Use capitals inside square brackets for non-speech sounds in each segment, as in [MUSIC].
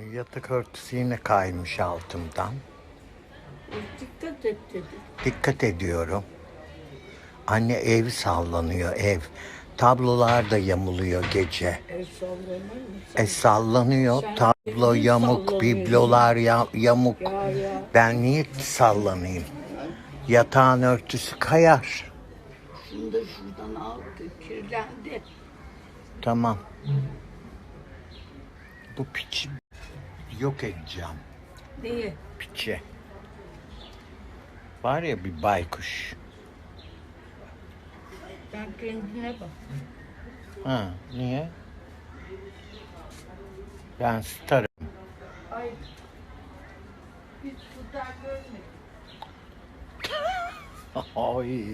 Yatak örtüsü yine kaymış altımdan. Dikkat et dedi. Dikkat ediyorum. Anne ev sallanıyor ev. Tablolar da yamuluyor gece. El sallanır mı? E sallanıyor. Sen Tablo yamuk, sallanıyorsun. biblolar ya- yamuk. Ya ya. Ben niye sallanayım? Yatağın örtüsü kayar. Şunu da şuradan aldı. Kirlendi. Tamam. Bu piçi yok edeceğim. Niye? Piçi. Var ya bir baykuş. Sen kendine bak. Ha, niye? Ben starım. Ay. Biz sudan görmedik. [LAUGHS] Ay.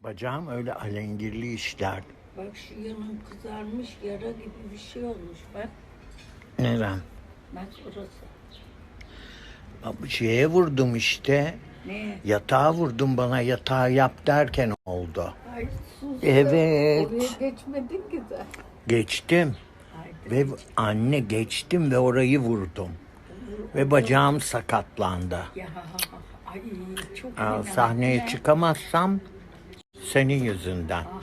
Bacağım öyle alengirli işler. Bak şu yanın kızarmış yara gibi bir şey olmuş bak. Neren? Bak orası. Bu şeye vurdum işte. Ne? Yatağa vurdum bana yatağı yap derken oldu. Ay sus. Evet. Oraya geçmedin ki sen. Geçtim. Haydi. Ve anne geçtim ve orayı vurdum. Ve bacağım sakatlandı. Ya ay çok Aa, fena. sahneye Ne? çıkamazsam senin yüzünden. Ah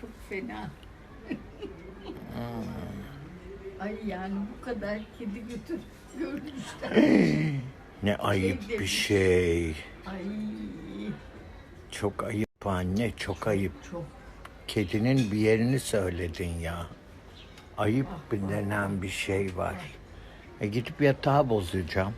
çok fena. [LAUGHS] Ay yani bu kadar kedi götür görmüşler. Ne ayıp bir şey. Ay Çok ayıp anne, çok ayıp. çok Kedinin bir yerini söyledin ya. Ayıp bir denen bir şey var. E gidip yatağı bozacağım.